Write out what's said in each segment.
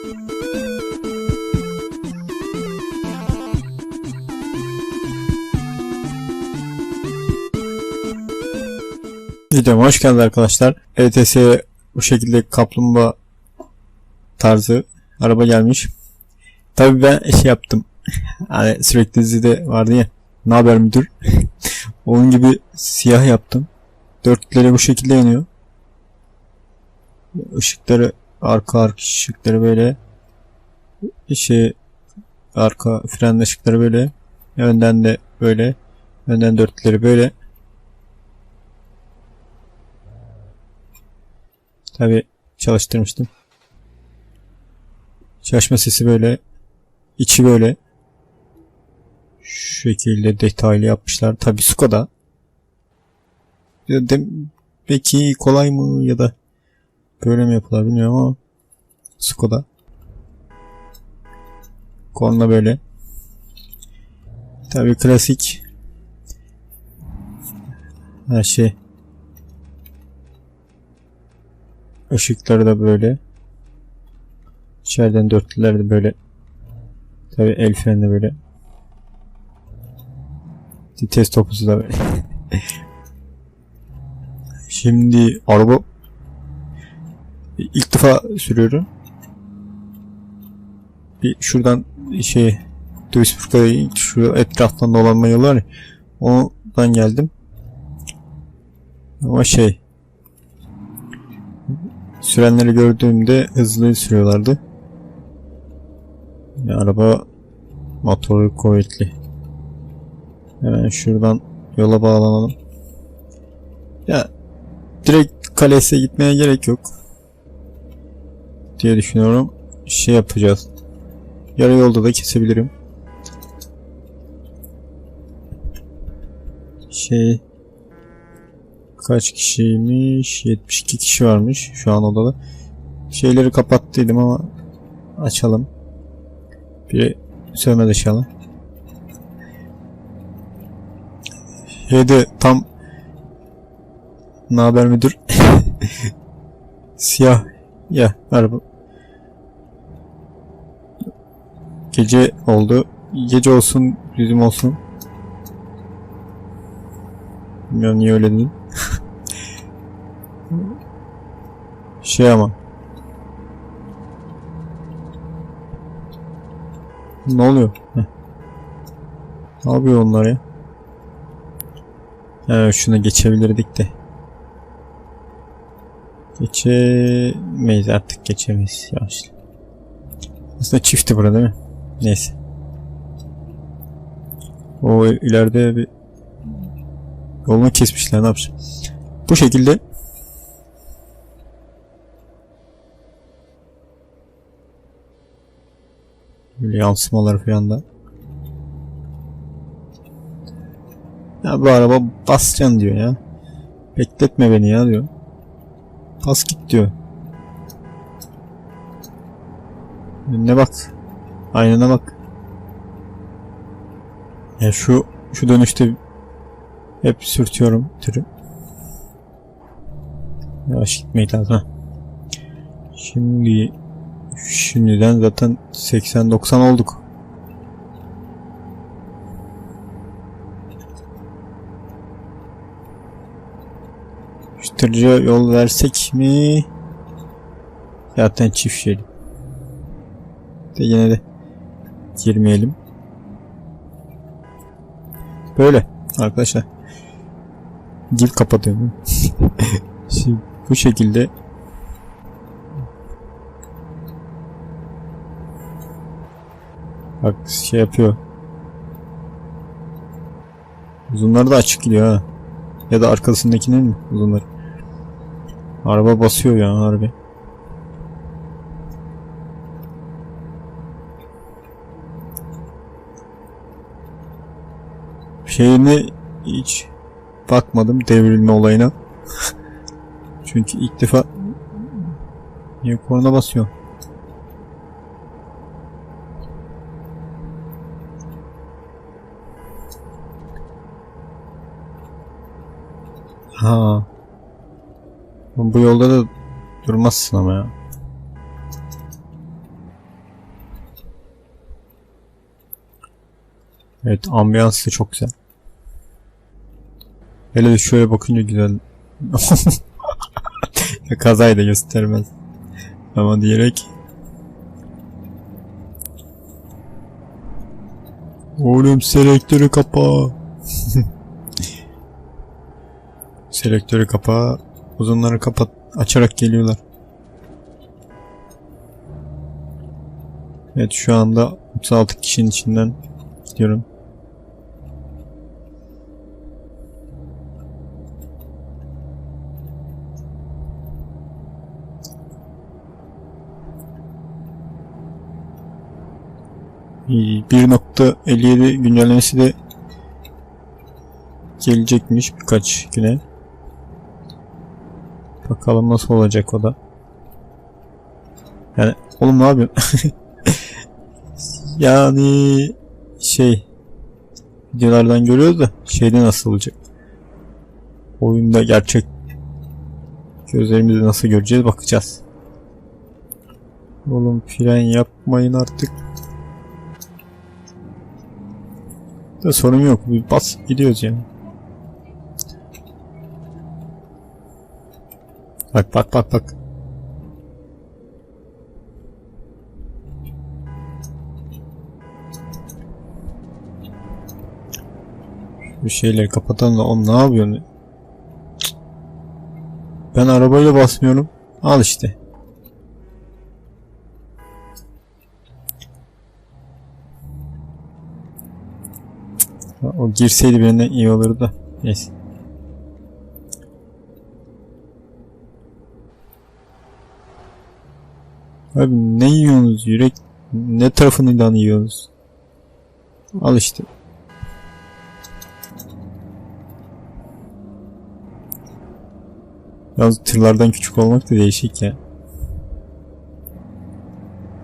Videoma hoş geldiniz arkadaşlar. ETS'ye bu şekilde kaplumbağa tarzı araba gelmiş. Tabii ben şey yaptım. Hani sürekli dizide vardı ya. Ne haber müdür? Onun gibi siyah yaptım. Dörtleri bu şekilde yanıyor. Işıkları arka arka ışıkları böyle şey arka fren ışıkları böyle önden de böyle önden dörtleri böyle Tabi çalıştırmıştım. Çalışma sesi böyle. içi böyle. Şu şekilde detaylı yapmışlar. Tabi Skoda. Ya de, belki kolay mı ya da böyle mi yapılar bilmiyorum ama Skoda. Korna böyle. Tabi klasik her şey Işıkları da böyle. İçeriden dörtlüler de böyle. Tabi el freni de böyle. Vites topusu da böyle. Şimdi araba ilk defa sürüyorum. Bir şuradan şey Duisburg'a şu etraftan dolanma yolu var ya. Ondan geldim. Ama şey Sürenleri gördüğümde hızlı sürüyorlardı. Ya, araba motoru kuvvetli. Hemen şuradan yola bağlanalım. Ya direkt kalese gitmeye gerek yok. Diye düşünüyorum. Şey yapacağız. Yarı yolda da kesebilirim. Şey Kaç kişiymiş? 72 kişi varmış şu an odada. Şeyleri kapattıydım ama açalım. Bir sövme dışalım. Şeyde tam ne haber müdür? Siyah ya araba. Gece oldu. Gece olsun, bizim olsun. Bilmiyorum niye öyle dedim. şey ama. Ne oluyor? Ne yapıyor onlar ya? Evet şunu geçebilirdik de. Geçemeyiz artık geçemeyiz. Yavaş. Aslında çifti burada değil mi? Neyse. O ileride bir Yolunu kesmişler ne yapacağım. Bu şekilde Böyle yansımalar falan da. Ya bu araba basacaksın diyor ya. Bekletme beni ya diyor. Bas git diyor. Önüne bak. Aynına bak. Ya şu şu dönüşte hep sürtüyorum türü. Yavaş gitmeyi lazım. Ha. Şimdi şimdiden zaten 80-90 olduk. Şu yol versek mi? Zaten çift şerit. De yine de girmeyelim. Böyle arkadaşlar. Dil kapatıyorum. Şimdi bu şekilde Bak şey yapıyor. Uzunları da açık gidiyor ha. Ya da arkasındakinin mi uzunları? Araba basıyor ya harbi. şeyini hiç bakmadım devrilme olayına. Çünkü ilk defa niye korna basıyor? Ha. Bu yolda da durmazsın ama ya. Evet ambiyans da çok güzel. Hele de şöyle bakınca güzel. Kazayı da göstermez. Ama diyerek. Oğlum selektörü kapa. selektörü kapa. Uzunları kapat. Açarak geliyorlar. Evet şu anda 36 kişinin içinden gidiyorum. 1.57 güncellemesi de gelecekmiş birkaç güne. Bakalım nasıl olacak o da. Yani oğlum ne yapıyorsun? yani şey videolardan görüyoruz da şeyde nasıl olacak? Oyunda gerçek gözlerimizle nasıl göreceğiz bakacağız. Oğlum fren yapmayın artık. Da sorun yok. Bas gidiyoruz yani. Bak bak bak bak. Şu şeyleri kapatalım da oğlum ne yapıyorsun? Ben arabayla basmıyorum. Al işte. O girseydi birinden iyi olurdu. Neyse. Abi ne yiyorsunuz yürek? Ne tarafından yiyorsunuz? Al işte. Yalnız tırlardan küçük olmak da değişik ya.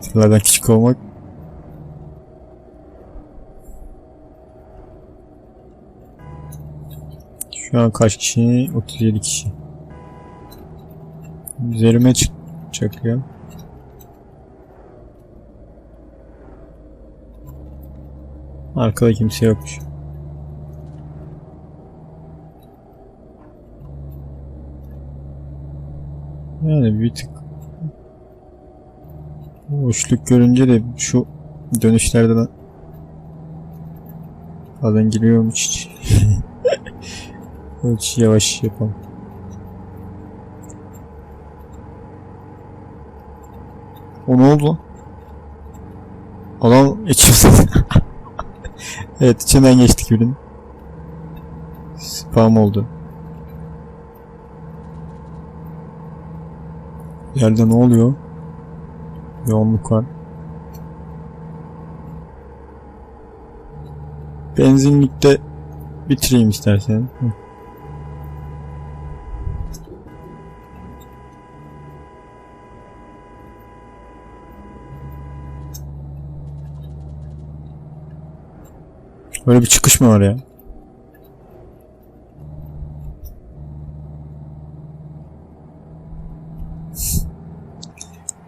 Tırlardan küçük olmak An kaç kişi? 37 kişi. Üzerime çık çakıyor. Arkada kimse yokmuş. Yani bir tık boşluk görünce de şu dönüşlerde ben bazen giriyorum hiç. Yavaş yapalım. O ne oldu? Adam içimizde. evet içinden geçtik birinin. Spam oldu. Yerde ne oluyor? Yoğunluk var. Benzinlikte bitireyim istersen. Hı. Böyle bir çıkış mı var ya?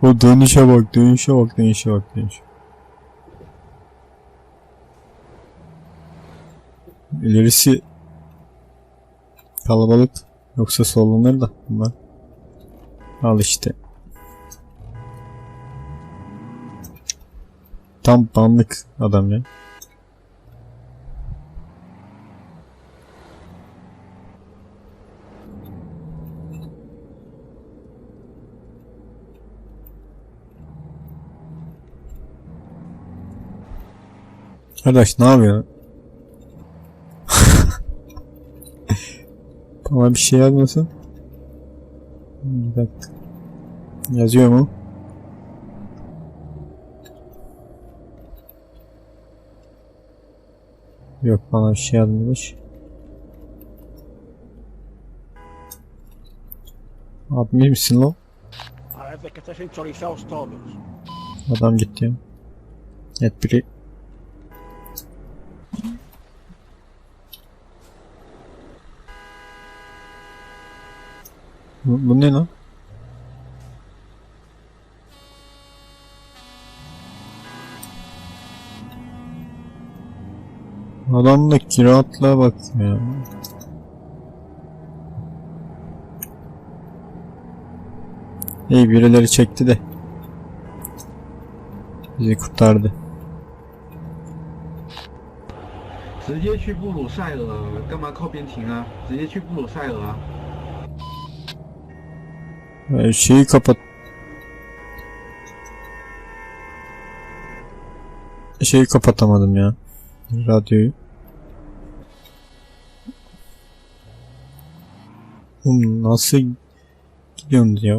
O dönüşe bak, dönüşe bak, dönüşe bak, dönüşe. İlerisi kalabalık yoksa sollanır da bunlar. Al işte. Tam banlık adam ya. Arkadaş ne yapıyor? Bana bir şey yazmasın. Bir dakika. Yazıyor mu? Yok bana bir şey yazmamış. Admin misin lan? Adam gitti ya. Evet biri Bu, bu ne lan? Adamdaki rahatlığa bak ya. İyi birileri çekti de. Bizi kurtardı. 直接去布鲁塞尔，干嘛靠边停啊？直接去布鲁塞尔啊！ Ee, şeyi kapat. Şeyi kapatamadım ya. Radyoyu. Oğlum nasıl gidiyorsunuz ya?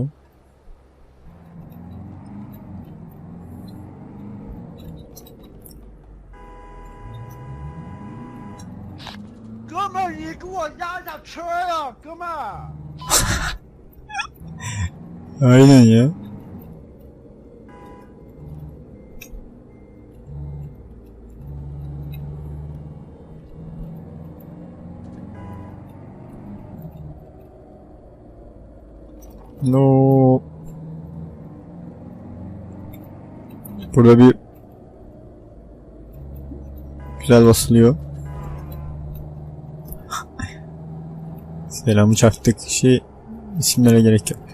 Aynen ya. No. Burada bir güzel basılıyor. Selamı çaktık. Şey isimlere gerek yok.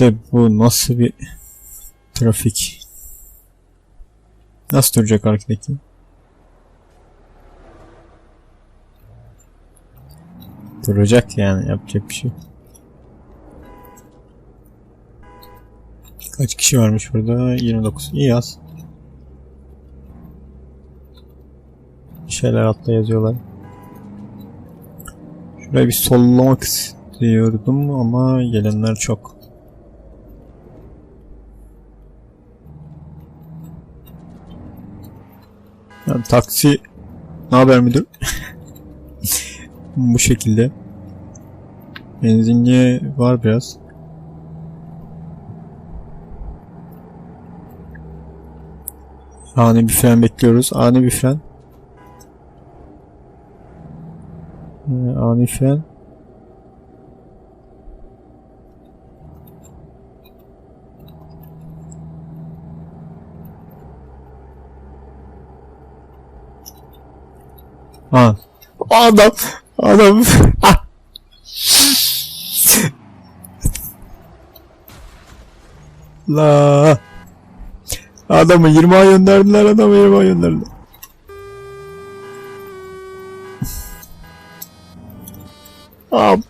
De bu nasıl bir trafik? Nasıl duracak arkadaki? Duracak yani yapacak bir şey. Kaç kişi varmış burada? 29. İyi az. Bir şeyler altta yazıyorlar. Şuraya bir sollamak istiyordum ama gelenler çok. Yani taksi ne haber müdür? Bu şekilde. Benzinliğe var biraz. Ani bir fren bekliyoruz. Ani bir fren. Ee, ani fren. Ha. Adam. Adam. Ah. La. Adamı 20'a gönderdiler adamı 20'a gönderdiler. Am.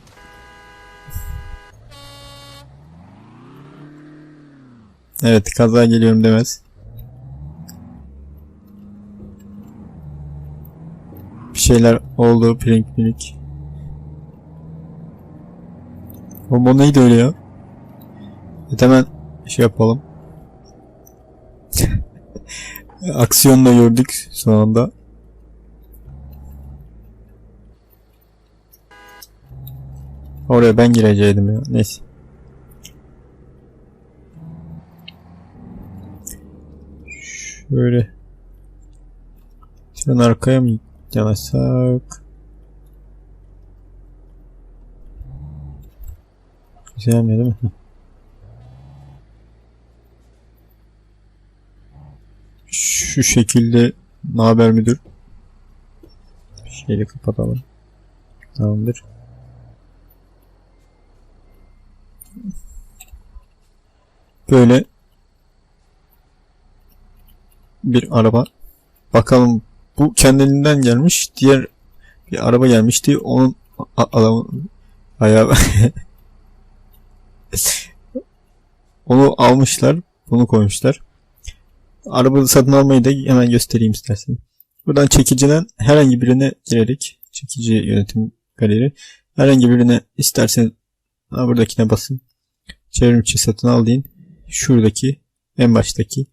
Evet kaza geliyorum demez. Bir şeyler oldu pink pink. Oğlum o neydi öyle ya? Evet hemen şey yapalım. Aksiyonla gördük son anda. Oraya ben gireceydim ya. Neyse. Şöyle. Şuradan arkaya mı yanaşsak? Güzel mi değil mi? Şu şekilde ne haber müdür? Şeyle kapatalım. Tamamdır. Böyle bir araba. Bakalım bu kendiliğinden gelmiş. Diğer bir araba gelmişti. Onun a- adamın ayağı onu almışlar. Bunu koymuşlar. Araba satın almayı da hemen göstereyim istersen. Buradan çekiciden herhangi birine girerek çekici yönetim galeri herhangi birine istersen ha, buradakine basın. Çevrimçi satın al deyin. Şuradaki en baştaki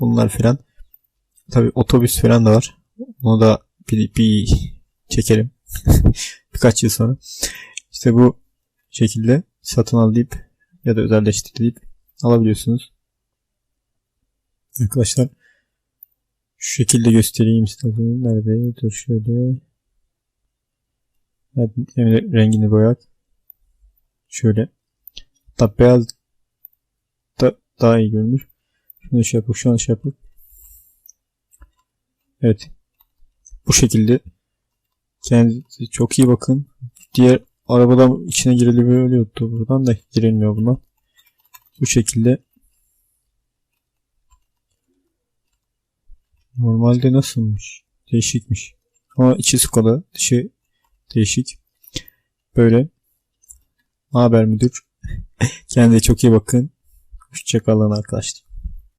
bunlar filan. Tabi otobüs falan da var. Onu da bir, bir çekerim. Birkaç yıl sonra. İşte bu şekilde satın al deyip ya da özelleştir deyip alabiliyorsunuz. Arkadaşlar şu şekilde göstereyim istedim. Nerede? Dur şöyle. Evet, rengini boyak. Şöyle. Hatta beyaz da daha iyi görünür. Şunu şey yapıp şu an şey yapıp Evet. Bu şekilde. Kendinize çok iyi bakın. Diğer arabadan içine girebiliyordu buradan da girilmiyor buna. Bu şekilde. Normalde nasılmış? Değişikmiş. Ama içi Skoda, dışı değişik. Böyle. Haber müdür. Kendinize çok iyi bakın. Hoşçakalın arkadaşlar.